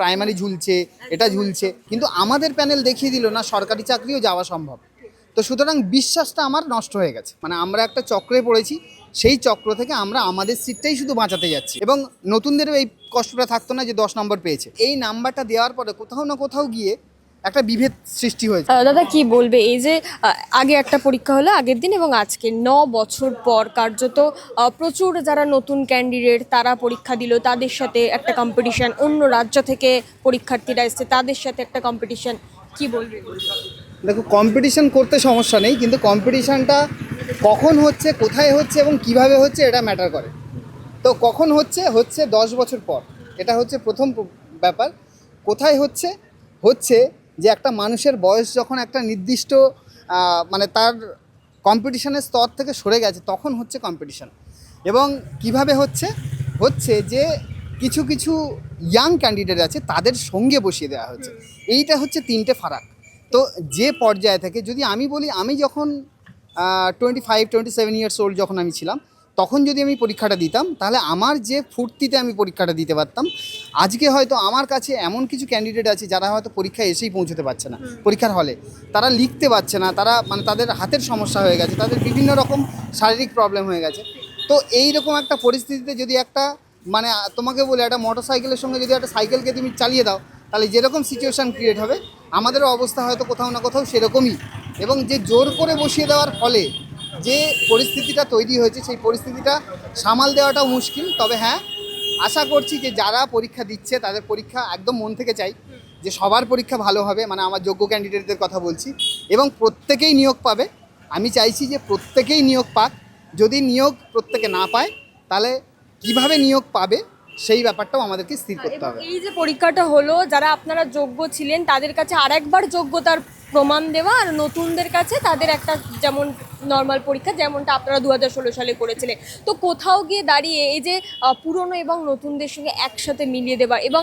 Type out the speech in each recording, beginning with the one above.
Primary ঝুলছে, এটা ঝুলছে। কিন্তু আমাদের প্যানেল দেখিয়ে দিল না, সরকারি চাকরিও যাওয়া সম্ভব। তো সুতরাং বিশ্বাসটা আমার নষ্ট হয়ে গেছে। মানে আমরা একটা চক্রে পড়েছি, সেই চক্র থেকে আমরা আমাদের সিটটাই শুধু বাঁচাতে যাচ্ছি। এবং নতুনদেরও এই কষ্টটা থাকতো না যে দশ নম্বর পেয়েছে। এই নাম্বারটা দেওয়ার পরে কোথাও না কোথাও গিয়ে একটা বিভেদ সৃষ্টি হয়েছে। দাদা কি বলবে? এই যে আগে একটা পরীক্ষা হলো আগের দিন এবং আজকে ন বছর পর কার্যত প্রচুর যারা নতুন ক্যান্ডিডেট তারা পরীক্ষা দিল তাদের সাথে একটা কম্পিটিশন অন্য রাজ্য থেকে পরীক্ষার্থীরা এসছে তাদের সাথে একটা কম্পিটিশন কি বলবে? দেখো কম্পিটিশন করতে সমস্যা নেই কিন্তু কম্পিটিশনটা কখন হচ্ছে কোথায় হচ্ছে এবং কীভাবে হচ্ছে এটা ম্যাটার করে। তো কখন হচ্ছে? হচ্ছে দশ বছর পর। এটা হচ্ছে প্রথম ব্যাপার। কোথায় হচ্ছে? হচ্ছে যে একটা মানুষের বয়স যখন একটা নির্দিষ্ট মানে তার কম্পিটিশনের স্তর থেকে সরে গেছে তখন হচ্ছে কম্পিটিশন এবং কীভাবে হচ্ছে? হচ্ছে যে কিছু কিছু ইয়াং ক্যান্ডিডেট আছে তাদের সঙ্গে বসিয়ে দেওয়া হচ্ছে। এইটা হচ্ছে তিনটে ফারাক। তো যে পর্যায়ে থেকে যদি আমি বলি আমি যখন twenty five twenty seven years old যখন আমি ছিলাম তখন যদি আমি পরীক্ষাটা দিতাম তাহলে আমার যে ফুর্তিতে আমি পরীক্ষাটা দিতে পারতাম আজকে হয়তো আমার কাছে এমন কিছু ক্যান্ডিডেট আছে যারা হয়তো পরীক্ষায় এসেই পৌঁছতে পারছে না পরীক্ষার হলে। তারা লিখতে পারছে না তারা মানে তাদের হাতের সমস্যা হয়ে গেছে তাদের বিভিন্ন রকম শারীরিক প্রবলেম হয়ে গেছে। তো এই রকম একটা পরিস্থিতিতে যদি একটা মানে তোমাকে বলে একটা মোটর সাইকেলের সঙ্গে যদি একটা সাইকেলকে তুমি চালিয়ে দাও তাহলে যেরকম সিচুয়েশান ক্রিয়েট হবে আমাদেরও অবস্থা হয়তো কোথাও না কোথাও সেরকমই। এবং যে জোর করে বসিয়ে দেওয়ার ফলে যে পরিস্থিতিটা তৈরি হয়েছে সেই পরিস্থিতিটা সামাল দেওয়াটাও মুশকিল। তবে হ্যাঁ আশা করছি যে যারা পরীক্ষা দিচ্ছে তাদের পরীক্ষা একদম মন থেকে চাই যে সবার পরীক্ষা ভালো হবে মানে আমার যোগ্য ক্যান্ডিডেটদের কথা বলছি। এবং প্রত্যেকেই নিয়োগ পাবে। আমি চাইছি যে প্রত্যেকেই নিয়োগ পাক। যদি নিয়োগ প্রত্যেকে না পায় তাহলে কীভাবে নিয়োগ পাবে সেই ব্যাপারটাও আমাদেরকে স্থির করতে হবে। এই যে পরীক্ষাটা হলো যারা আপনারা যোগ্য ছিলেন তাদের কাছে আরেকবার যোগ্যতার প্রমাণ দেওয়া আর নতুনদের কাছে তাদের একটা যেমন নর্মাল পরীক্ষা যেমনটা আপনারা দু হাজার ষোলো সালে করেছিলেন। তো কোথাও গিয়ে দাঁড়িয়ে এই যে পুরনো এবং নতুনদের সঙ্গে একসাথে মিলিয়ে দেওয়া এবং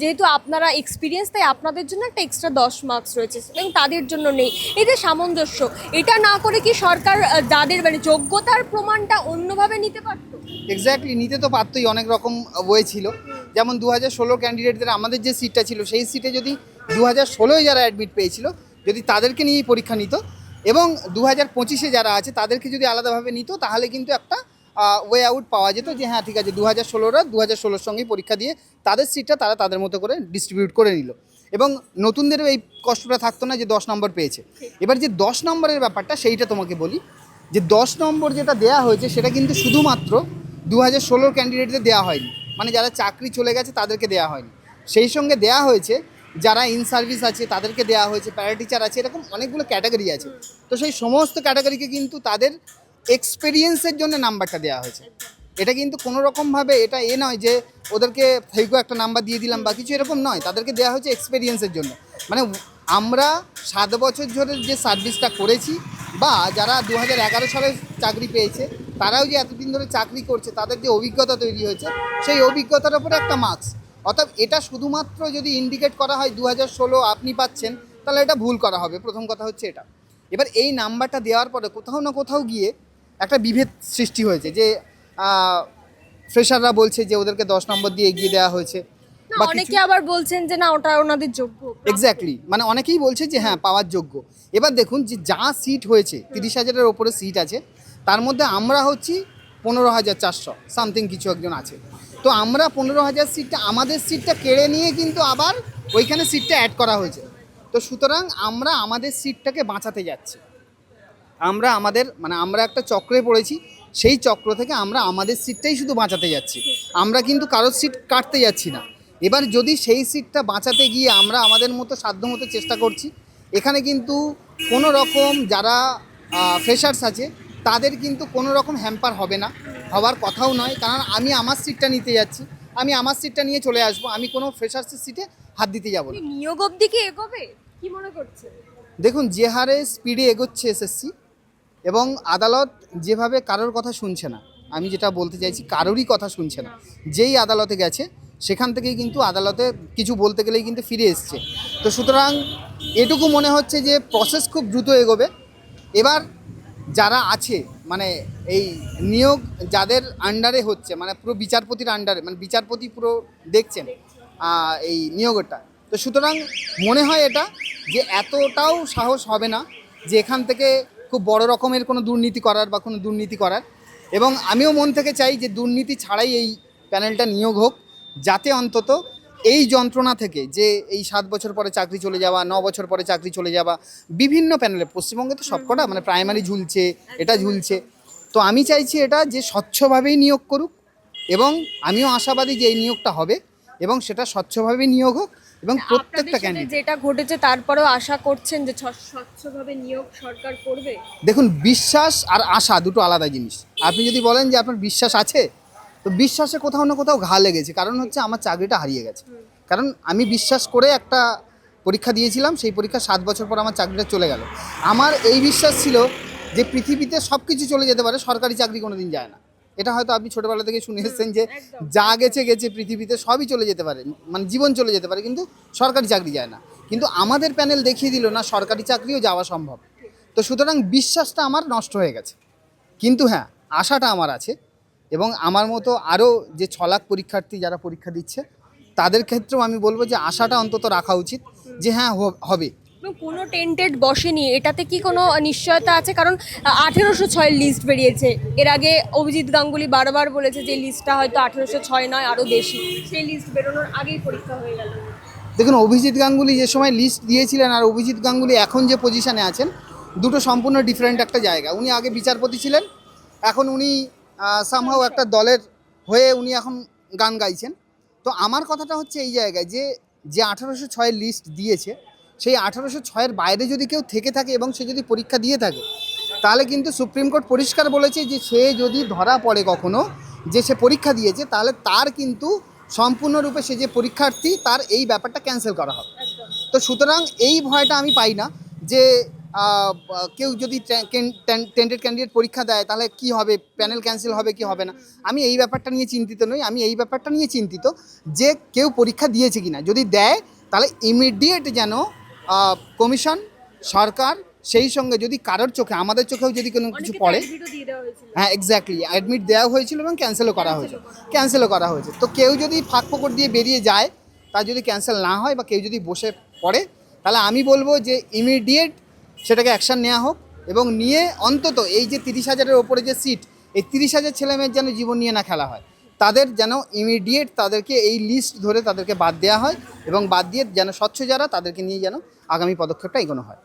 যেহেতু আপনারা এক্সপিরিয়েন্স তাই আপনাদের জন্য একটা এক্সট্রা দশ মার্কস রয়েছে এবং তাদের জন্য নেই। এই যে সামঞ্জস্য, এটা না করে কি সরকার যাদের মানে যোগ্যতার প্রমাণটা অন্যভাবে নিতে পারতো? এক্স্যাক্টলি নিতে তো পারতোই অনেক রকম ওয়ে ছিল। যেমন দু হাজার ষোলো ক্যান্ডিডেটদের আমাদের যে সিটটা ছিল, সেই সিটে যদি দু হাজার ষোলোয় যারা অ্যাডমিট পেয়েছিল, যদি তাদেরকে নিয়েই পরীক্ষা নিত এবং দু হাজার পঁচিশে যারা আছে, তাদেরকে যদি আলাদাভাবে নিত, তাহলে কিন্তু একটা ওয়ে আউট পাওয়া যেত যে হ্যাঁ ঠিক আছে দু হাজার ষোলোরা দু হাজার ষোলোর সঙ্গেই পরীক্ষা দিয়ে তাদের সিটটা তারা তাদের মতো করে ডিস্ট্রিবিউট করে নিল। এবং নতুনদেরও এই কষ্টটা থাকতো না যে, দশ নম্বর পেয়েছে। এবার যে, দশ নম্বরের ব্যাপারটা, সেইটা তোমাকে বলি। যে, দশ নম্বর যেটা দেয়া হয়েছে, সেটা কিন্তু শুধুমাত্র দু হাজার ষোলোর ক্যান্ডিডেটদের দেওয়া হয়নি। মানে যারা চাকরি চলে গেছে, তাদেরকে দেওয়া হয়নি। সেই সঙ্গে দেয়া হয়েছে যারা ইন সার্ভিস আছে, তাদেরকে দেওয়া হয়েছে প্যারা টিচার আছে, এরকম অনেকগুলো ক্যাটাগরি আছে। তো সেই সমস্ত ক্যাটাগরিকে কিন্তু তাদের এক্সপেরিয়েন্সের জন্য নাম্বারটা দেওয়া হয়েছে। এটা কিন্তু কোনো রকমভাবে এটা এ নয় যে ওদেরকে ফেইকো একটা নাম্বার দিয়ে দিলাম বা কিছু এরকম নয়, তাদেরকে দেওয়া হয়েছে এক্সপেরিয়েন্সের জন্য। মানে আমরা সাত বছর ধরে যে সার্ভিসটা করেছি বা যারা দু হাজার এগারো সালে চাকরি পেয়েছে, তারাও যে এতদিন ধরে চাকরি করছে, তাদের যে অভিজ্ঞতা তৈরি হয়েছে, সেই অভিজ্ঞতার ওপরে একটা মার্কস অর্থাৎ এটা শুধুমাত্র যদি ইন্ডিকেট করা হয় দু হাজার ষোলো আপনি পাচ্ছেন তাহলে এটা ভুল করা হবে। প্রথম কথা হচ্ছে এটা। এবার এই নাম্বারটা দেওয়ার পরে কোথাও না কোথাও গিয়ে একটা বিভেদ সৃষ্টি হয়েছে যে ফ্রেশাররা বলছে যে ওদেরকে দশ নম্বর দিয়ে এগিয়ে দেওয়া হয়েছে। অনেকে আবার বলছেন যে না ওটা ওনাদের যোগ্য। এক্স্যাক্টলি মানে অনেকেই বলছে যে হ্যাঁ পাওয়ার যোগ্য। এবার দেখুন যে যা সিট হয়েছে তিরিশ হাজারের ওপরে সিট আছে তার মধ্যে আমরা হচ্ছি পনেরো হাজার চারশো সামথিং কিছু একজন আছে। তো আমরা পনেরো হাজার সিটটা, আমাদের সিটটা কেড়ে নিয়ে কিন্তু আবার ওইখানে সিটটা অ্যাড করা হয়েছে। তো সুতরাং আমরা আমাদের সিটটাকে বাঁচাতে যাচ্ছি। আমরা আমাদের মানে আমরা একটা চক্রে পড়েছি, সেই চক্র থেকে আমরা আমাদের সিটটাই শুধু বাঁচাতে যাচ্ছি। আমরা কিন্তু কারোর সিট কাটতে যাচ্ছি না। এবার যদি সেই সিটটা বাঁচাতে গিয়ে আমরা আমাদের মতো সাধ্য মতো চেষ্টা করছি, এখানে কিন্তু কোনো রকম যারা ফ্রেশার্স আছে তাদের কিন্তু কোনো রকম হ্যাম্পার হবে না হওয়ার কথাও নয়। কারণ আমি আমার সিটটা নিতে যাচ্ছি আমি আমার সিটটা নিয়ে চলে আসব আমি কোনো ফ্রেশার্সের সিটে হাত দিতে যাব না। নিয়োগ অবধি কি এগোবে? কি মনে করছে? দেখুন যে হারে স্পিডে এগোচ্ছে এসএসসি এবং আদালত যেভাবে কারোর কথা শুনছে না আমি যেটা বলতে চাইছি কারোরই কথা শুনছে না যেই আদালতে গেছে সেখান থেকেই কিন্তু আদালতে কিছু বলতে গেলেই কিন্তু ফিরে এসছে। তো সুতরাং এটুকু মনে হচ্ছে যে প্রসেস খুব দ্রুত এগোবে। এবার যারা আছে মানে এই নিয়োগ যাদের আন্ডারে হচ্ছে মানে পুরো বিচারপতির আন্ডারে মানে বিচারপতি পুরো দেখছেন এই নিয়োগটা। তো সুতরাং মনে হয় এটা যে এতটাও সাহস হবে না যে এখান থেকে খুব বড় রকমের কোনো দুর্নীতি করার বা কোনো দুর্নীতি করার। এবং আমিও মন থেকে চাই যে দুর্নীতি ছাড়াই এই প্যানেলটা নিয়োগ হোক, যাতে অন্তত এই যন্ত্রণা থেকে যে এই সাত বছর পরে চাকরি চলে যাওয়া ন বছর পরে চাকরি চলে যাওয়া বিভিন্ন প্যানেলে পশ্চিমবঙ্গে তো সবকটা মানে প্রাইমারি ঝুলছে এটা ঝুলছে। তো আমি চাইছি এটা যে স্বচ্ছভাবেই নিয়োগ করুক এবং আমিও আশাবাদী যে এই নিয়োগটা হবে এবং সেটা স্বচ্ছভাবেই নিয়োগ হোক এবং প্রত্যেকটা ক্যান্ডিডেট যেটা ঘটেছে তারপরেও আশা করছেন যে স্বচ্ছভাবে নিয়োগ সরকার করবে? দেখুন বিশ্বাস আর আশা দুটো আলাদা জিনিস। আপনি যদি বলেন যে আপনার বিশ্বাস আছে তো বিশ্বাসে কোথাও না কোথাও ঘা লেগেছে। কারণ হচ্ছে আমার চাকরিটা হারিয়ে গেছে। কারণ আমি বিশ্বাস করে একটা পরীক্ষা দিয়েছিলাম সেই পরীক্ষা সাত বছর পর আমার চাকরিটা চলে গেল। আমার এই বিশ্বাস ছিল যে পৃথিবীতে সব কিছু চলে যেতে পারে সরকারি চাকরি কোনো দিন যায় না। এটা হয়তো আপনি ছোটোবেলা থেকে শুনে এসেছেন যে যা গেছে গেছে পৃথিবীতে সবই চলে যেতে পারে মানে জীবন চলে যেতে পারে কিন্তু সরকারি চাকরি যায় না। কিন্তু আমাদের প্যানেল দেখিয়ে দিল না সরকারি চাকরিও যাওয়া সম্ভব। তো সুতরাং বিশ্বাসটা আমার নষ্ট হয়ে গেছে। কিন্তু হ্যাঁ আশাটা আমার আছে এবং আমার মতো আরও যে ছ লাখ পরীক্ষার্থী যারা পরীক্ষা দিচ্ছে তাদের ক্ষেত্রেও আমি বলব যে আশাটা অন্তত রাখা উচিত যে হ্যাঁ হবে। কোনো টেন্টেড বসেনি এটাতে কি কোনো নিশ্চয়তা আছে? কারণ আঠেরোশো ছয়ের লিস্ট বেরিয়েছে। এর আগে অভিজিৎ গাঙ্গুলি বারবার বলেছে যে লিস্টটা হয়তো আঠেরোশো ছয় নয় আরও বেশি। সেই লিস্ট বেরোনোর আগেই পরীক্ষা হয়ে গেল। দেখুন অভিজিৎ গাঙ্গুলি যে সময় লিস্ট দিয়েছিলেন আর অভিজিৎ গাঙ্গুলি এখন যে পজিশনে আছেন দুটো সম্পূর্ণ ডিফারেন্ট একটা জায়গা। উনি আগে বিচারপতি ছিলেন এখন উনি সামহাও একটা দলের হয়ে উনি এখন গান গাইছেন। তো আমার কথাটা হচ্ছে এই জায়গায় যে যে আঠারোশো ছয়ের লিস্ট দিয়েছে সেই আঠারোশো ছয়ের বাইরে যদি কেউ থেকে থাকে এবং সে যদি পরীক্ষা দিয়ে থাকে তাহলে কিন্তু সুপ্রিম কোর্ট পরিষ্কার বলেছে যে সে যদি ধরা পড়ে কখনো যে সে পরীক্ষা দিয়েছে তাহলে তার কিন্তু সম্পূর্ণরূপে সে যে পরীক্ষার্থী তার এই ব্যাপারটা ক্যান্সেল করা হবে। তো সুতরাং এই ভয়টা আমি পাই না যে কেউ যদি টেন্টেড ক্যান্ডিডেট পরীক্ষা দেয় তাহলে কি হবে? প্যানেল ক্যান্সেল হবে কি হবে না? আমি এই ব্যাপারটা নিয়ে চিন্তিত নই আমি এই ব্যাপারটা নিয়ে চিন্তিত যে কেউ পরীক্ষা দিয়েছে কি না যদি দেয় তাহলে ইমিডিয়েট যেন কমিশন সরকার সেই সঙ্গে যদি কারোর চোখে আমাদের চোখেও যদি কোনো কিছু পড়ে হয়েছিল। হ্যাঁ এক্স্যাক্টলি অ্যাডমিট দেওয়া হয়েছিল এবং ক্যান্সেলও করা হয়েছে ক্যান্সেলও করা হয়েছে। তো কেউ যদি ফাঁক ফোকর দিয়ে বেরিয়ে যায় তার যদি ক্যান্সেল না হয় বা কেউ যদি বসে পড়ে তাহলে আমি বলব যে ইমিডিয়েট সেটাকে অ্যাকশান নেওয়া হোক এবং নিয়ে অন্তত এই যে তিরিশ হাজারের ওপরে যে সিট এই তিরিশ হাজার ছেলেমেয়ের যেন জীবন নিয়ে না খেলা হয়। তাদের যেন ইমিডিয়েট তাদেরকে এই লিস্ট ধরে তাদেরকে বাদ দেওয়া হয় এবং বাদ দিয়ে যেন স্বচ্ছ যারা, তাদেরকে নিয়ে যেন আগামী পদক্ষেপটা এগোনো হয়।